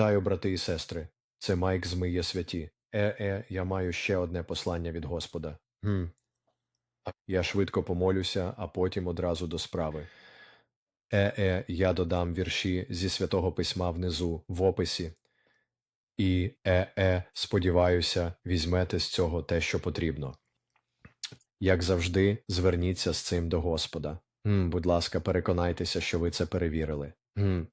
Вітаю, брати і сестри. Це Майк з Ми святі. Е-е, я маю ще одне послання від Господа. Гм. Я швидко помолюся, а потім одразу до справи. Е-е, я додам вірші зі святого письма внизу, в описі. І е-е, сподіваюся, візьмете з цього те, що потрібно. Як завжди, зверніться з цим до Господа. М, будь ласка, переконайтеся, що ви це перевірили. М.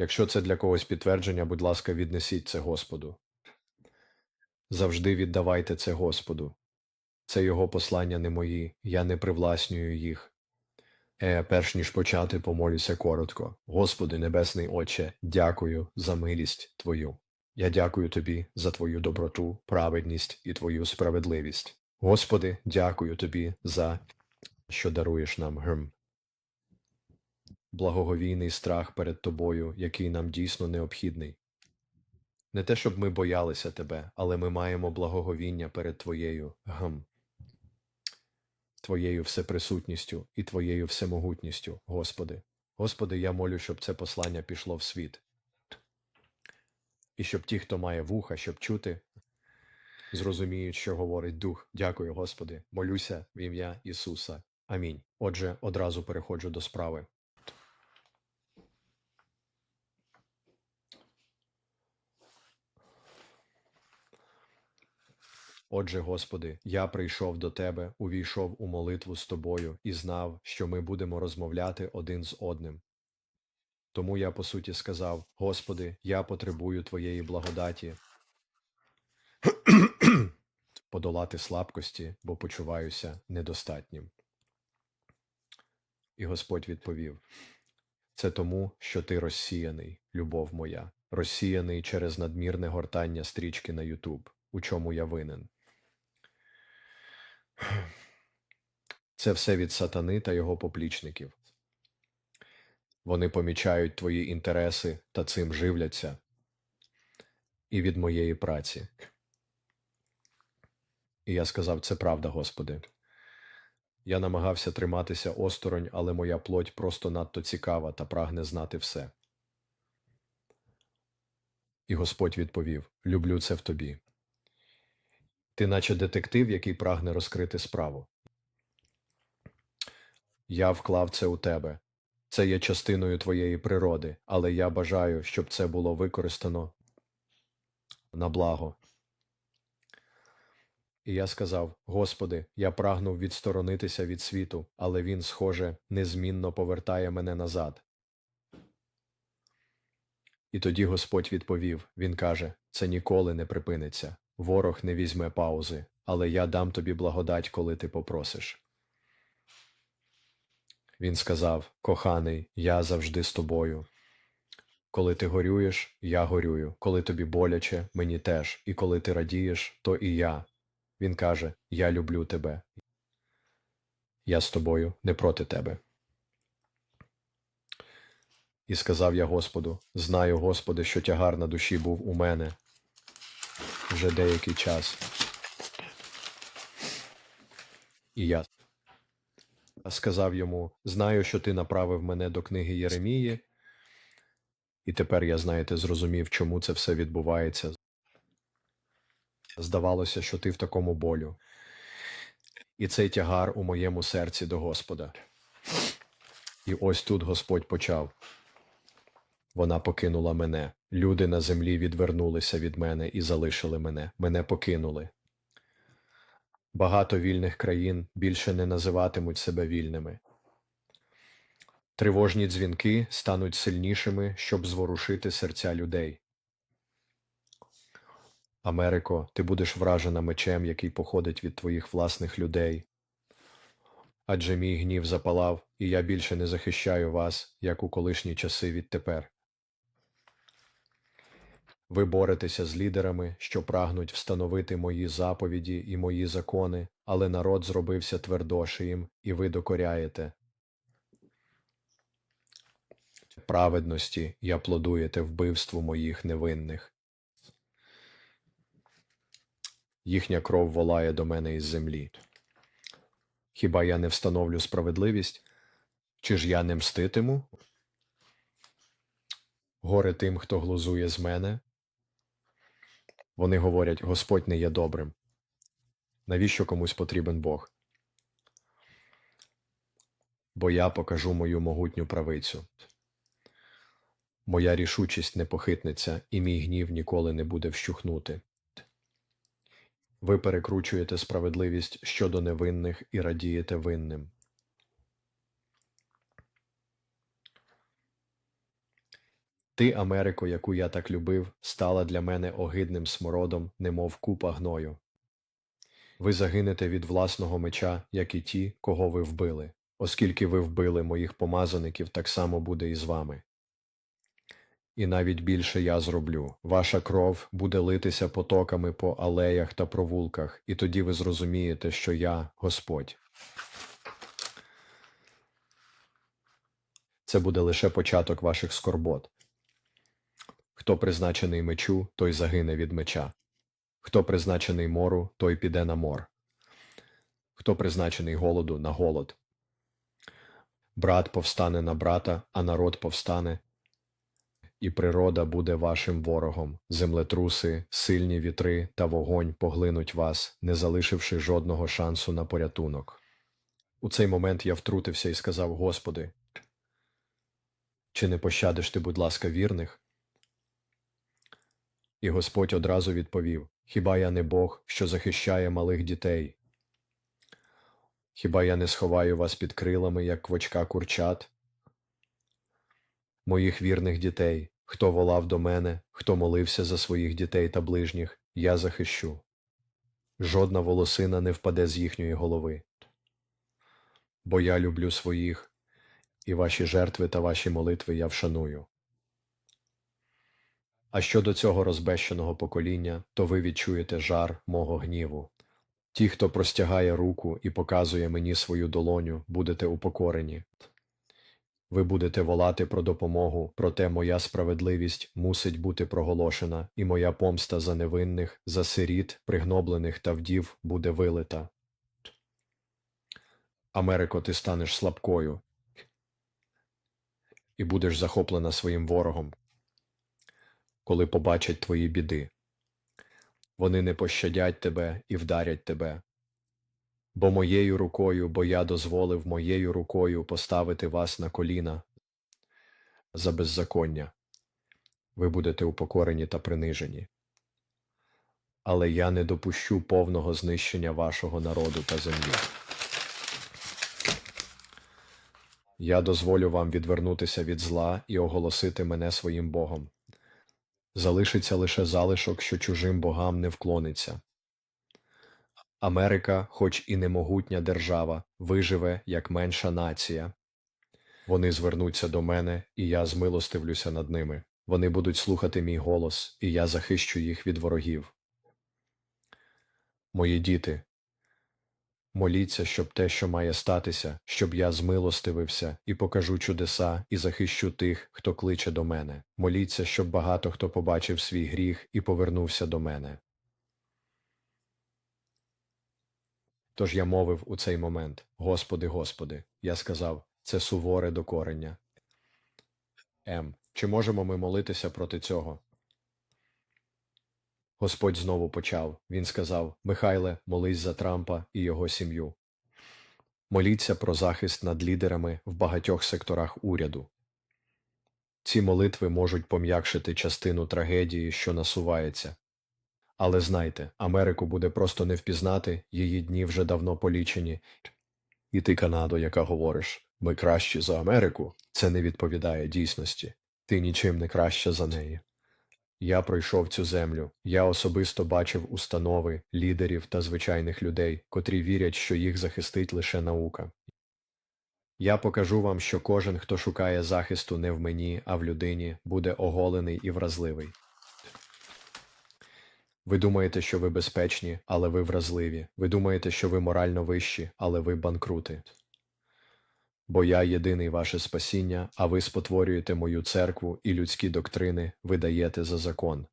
Якщо це для когось підтвердження, будь ласка, віднесіть це Господу. Завжди віддавайте це Господу. Це його послання не мої, я не привласнюю їх. Е, перш ніж почати, помолюся коротко. Господи, Небесний Отче, дякую за милість Твою. Я дякую Тобі за Твою доброту, праведність і Твою справедливість. Господи, дякую Тобі за що даруєш нам грм. Благоговійний страх перед Тобою, який нам дійсно необхідний. Не те, щоб ми боялися Тебе, але ми маємо благоговіння перед Твоєю гм. Твоєю всеприсутністю і Твоєю всемогутністю, Господи. Господи, я молю, щоб це послання пішло в світ. І щоб ті, хто має вуха, щоб чути, зрозуміють, що говорить Дух. Дякую, Господи. Молюся в ім'я Ісуса. Амінь. Отже, одразу переходжу до справи. Отже, Господи, я прийшов до Тебе, увійшов у молитву з Тобою і знав, що ми будемо розмовляти один з одним. Тому я по суті сказав: Господи, я потребую Твоєї благодаті подолати слабкості, бо почуваюся недостатнім. І Господь відповів: Це тому, що ти розсіяний, любов моя, розсіяний через надмірне гортання стрічки на Ютуб, у чому я винен. Це все від сатани та його поплічників. Вони помічають твої інтереси та цим живляться. І від моєї праці. І я сказав, це правда, Господи. Я намагався триматися осторонь, але моя плоть просто надто цікава та прагне знати все. І Господь відповів: Люблю це в тобі. Ти, наче детектив, який прагне розкрити справу. Я вклав це у тебе. Це є частиною твоєї природи, але я бажаю, щоб це було використано на благо. І я сказав: Господи, я прагнув відсторонитися від світу, але він, схоже, незмінно повертає мене назад. І тоді Господь відповів: Він каже: Це ніколи не припиниться. Ворог не візьме паузи, але я дам тобі благодать, коли ти попросиш. Він сказав: Коханий, я завжди з тобою. Коли ти горюєш, я горюю. Коли тобі боляче, мені теж. І коли ти радієш, то і я. Він каже: Я люблю тебе. Я з тобою не проти тебе. І сказав я Господу: Знаю, Господи, що тягар на душі був у мене вже деякий час. І я сказав йому: Знаю, що ти направив мене до книги Єремії, і тепер я, знаєте, зрозумів, чому це все відбувається. Здавалося, що ти в такому болю. І цей тягар у моєму серці до Господа. І ось тут Господь почав. Вона покинула мене. Люди на землі відвернулися від мене і залишили мене. Мене покинули. Багато вільних країн більше не називатимуть себе вільними. Тривожні дзвінки стануть сильнішими, щоб зворушити серця людей. Америко, ти будеш вражена мечем, який походить від твоїх власних людей. Адже мій гнів запалав, і я більше не захищаю вас, як у колишні часи відтепер. Ви боретеся з лідерами, що прагнуть встановити мої заповіді і мої закони, але народ зробився твердошиїм, і ви докоряєте. Праведності я плодуєте вбивству моїх невинних. Їхня кров волає до мене із землі. Хіба я не встановлю справедливість? Чи ж я не мститиму? Горе тим, хто глузує з мене. Вони говорять, Господь не є добрим. Навіщо комусь потрібен Бог? Бо я покажу мою могутню правицю. Моя рішучість не похитнеться, і мій гнів ніколи не буде вщухнути. Ви перекручуєте справедливість щодо невинних і радієте винним. Ти, Америко, яку я так любив, стала для мене огидним смородом, немов купа гною. Ви загинете від власного меча, як і ті, кого ви вбили. Оскільки ви вбили моїх помазаників, так само буде і з вами. І навіть більше я зроблю. Ваша кров буде литися потоками по алеях та провулках, і тоді ви зрозумієте, що я Господь. Це буде лише початок ваших скорбот. Хто призначений мечу, той загине від меча. Хто призначений мору, той піде на мор. Хто призначений голоду на голод. Брат повстане на брата, а народ повстане. І природа буде вашим ворогом. Землетруси, сильні вітри та вогонь поглинуть вас, не залишивши жодного шансу на порятунок. У цей момент я втрутився і сказав: Господи, чи не пощадиш ти, будь ласка, вірних? І Господь одразу відповів: Хіба я не Бог, що захищає малих дітей? Хіба я не сховаю вас під крилами, як квочка курчат? Моїх вірних дітей, хто волав до мене, хто молився за своїх дітей та ближніх, я захищу. Жодна волосина не впаде з їхньої голови. Бо я люблю своїх, і ваші жертви та ваші молитви я вшаную. А щодо цього розбещеного покоління, то ви відчуєте жар мого гніву. Ті, хто простягає руку і показує мені свою долоню, будете упокорені. Ви будете волати про допомогу, проте моя справедливість мусить бути проголошена, і моя помста за невинних, за сиріт, пригноблених та вдів буде вилита. Америко, ти станеш слабкою і будеш захоплена своїм ворогом, коли побачать твої біди. Вони не пощадять тебе і вдарять тебе. Бо моєю рукою, бо я дозволив моєю рукою поставити вас на коліна за беззаконня. Ви будете упокорені та принижені. Але я не допущу повного знищення вашого народу та землі. Я дозволю вам відвернутися від зла і оголосити мене своїм Богом. Залишиться лише залишок, що чужим богам не вклониться. Америка, хоч і не могутня держава, виживе як менша нація. Вони звернуться до мене, і я змилостивлюся над ними. Вони будуть слухати мій голос, і я захищу їх від ворогів. Мої діти, моліться, щоб те, що має статися, щоб я змилостивився і покажу чудеса, і захищу тих, хто кличе до мене. Моліться, щоб багато хто побачив свій гріх і повернувся до мене. Тож я мовив у цей момент Господи, Господи, я сказав, це суворе докорення. М. Чи можемо ми молитися проти цього? Господь знову почав. Він сказав Михайле, молись за Трампа і його сім'ю. Моліться про захист над лідерами в багатьох секторах уряду. Ці молитви можуть пом'якшити частину трагедії, що насувається. Але знайте, Америку буде просто не впізнати, її дні вже давно полічені. І ти, Канадо, яка говориш, ми кращі за Америку, це не відповідає дійсності. Ти нічим не краща за неї. Я пройшов цю землю, я особисто бачив установи, лідерів та звичайних людей, котрі вірять, що їх захистить лише наука. Я покажу вам, що кожен, хто шукає захисту не в мені, а в людині, буде оголений і вразливий. Ви думаєте, що ви безпечні, але ви вразливі. Ви думаєте, що ви морально вищі, але ви банкрути. Бо я єдиний ваше спасіння, а ви спотворюєте мою церкву і людські доктрини видаєте за закон.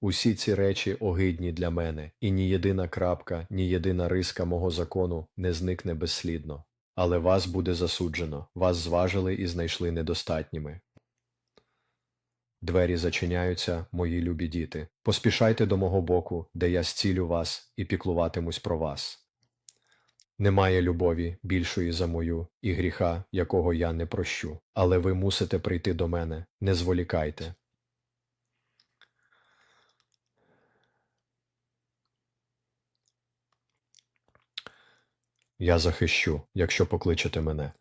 Усі ці речі огидні для мене, і ні єдина крапка, ні єдина риска мого закону не зникне безслідно. Але вас буде засуджено, вас зважили і знайшли недостатніми. Двері зачиняються, мої любі діти. Поспішайте до мого боку, де я зцілю вас і піклуватимусь про вас. Немає любові більшої за мою і гріха, якого я не прощу. Але ви мусите прийти до мене, не зволікайте. Я захищу, якщо покличете мене.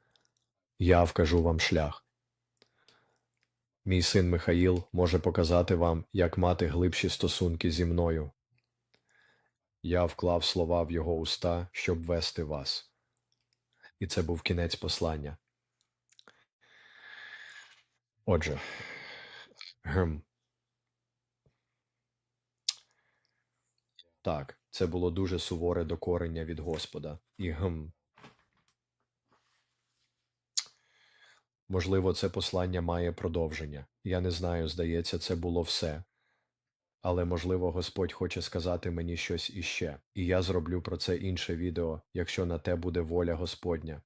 Я вкажу вам шлях. Мій син Михаїл може показати вам, як мати глибші стосунки зі мною. Я вклав слова в його уста, щоб вести вас. І це був кінець послання. Отже, гм. Так, це було дуже суворе докорення від Господа. І гм. Можливо, це послання має продовження. Я не знаю, здається, це було все. Але, можливо, Господь хоче сказати мені щось іще, і я зроблю про це інше відео, якщо на те буде воля Господня.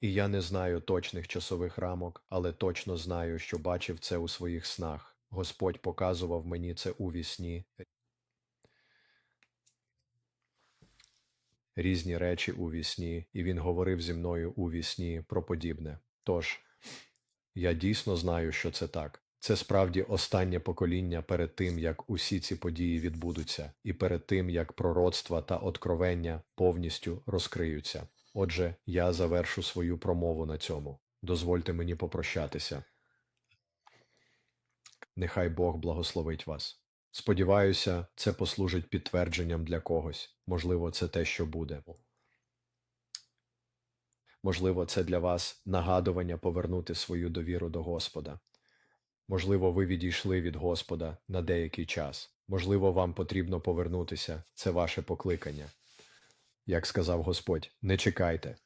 І я не знаю точних часових рамок, але точно знаю, що бачив це у своїх снах. Господь показував мені це у вісні. Різні речі у вісні, і він говорив зі мною у вісні про подібне. Тож, я дійсно знаю, що це так. Це справді останнє покоління перед тим, як усі ці події відбудуться, і перед тим, як пророцтва та откровення повністю розкриються. Отже, я завершу свою промову на цьому. Дозвольте мені попрощатися. Нехай Бог благословить вас. Сподіваюся, це послужить підтвердженням для когось. Можливо, це те, що буде. Можливо, це для вас нагадування повернути свою довіру до Господа. Можливо, ви відійшли від Господа на деякий час. Можливо, вам потрібно повернутися. Це ваше покликання. Як сказав Господь, не чекайте.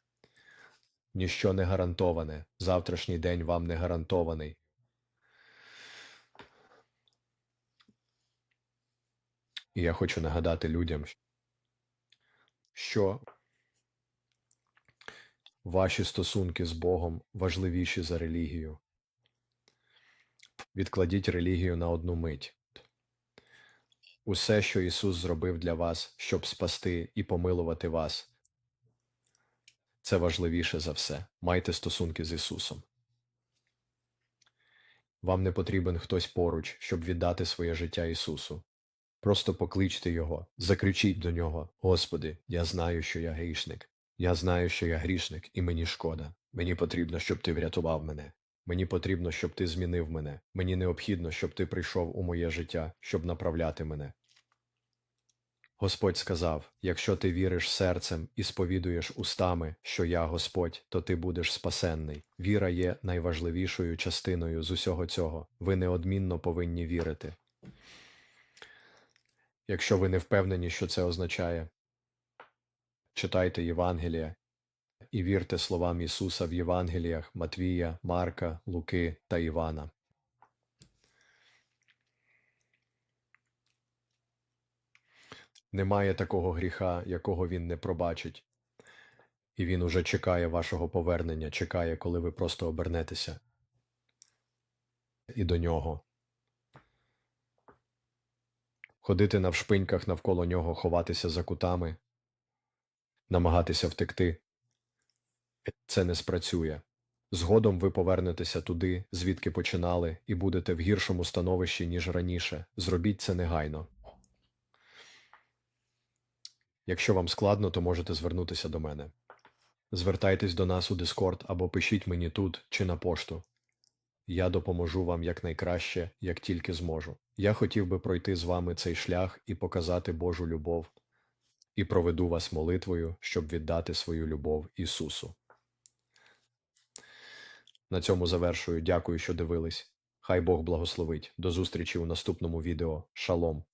Ніщо не гарантоване. Завтрашній день вам не гарантований. І я хочу нагадати людям, що ваші стосунки з Богом важливіші за релігію. Відкладіть релігію на одну мить. Усе, що Ісус зробив для вас, щоб спасти і помилувати вас, це важливіше за все. Майте стосунки з Ісусом. Вам не потрібен хтось поруч, щоб віддати своє життя Ісусу. Просто покличте Його, закричіть до Нього: Господи, я знаю, що я грішник. Я знаю, що я грішник, і мені шкода. Мені потрібно, щоб ти врятував мене. Мені потрібно, щоб ти змінив мене. Мені необхідно, щоб ти прийшов у моє життя, щоб направляти мене. Господь сказав: якщо ти віриш серцем і сповідуєш устами, що я Господь, то ти будеш спасенний. Віра є найважливішою частиною з усього цього. Ви неодмінно повинні вірити. Якщо ви не впевнені, що це означає, читайте Євангелія і вірте словам Ісуса в Євангеліях Матвія, Марка, Луки та Івана. Немає такого гріха, якого він не пробачить. І він уже чекає вашого повернення, чекає, коли ви просто обернетеся. І до нього. Ходити навшпиньках навколо нього, ховатися за кутами, намагатися втекти. Це не спрацює. Згодом ви повернетеся туди, звідки починали, і будете в гіршому становищі, ніж раніше. Зробіть це негайно. Якщо вам складно, то можете звернутися до мене. Звертайтесь до нас у Discord або пишіть мені тут чи на пошту. Я допоможу вам якнайкраще, як тільки зможу. Я хотів би пройти з вами цей шлях і показати Божу любов, і проведу вас молитвою, щоб віддати свою любов Ісусу. На цьому завершую. Дякую, що дивились. Хай Бог благословить. До зустрічі у наступному відео. Шалом.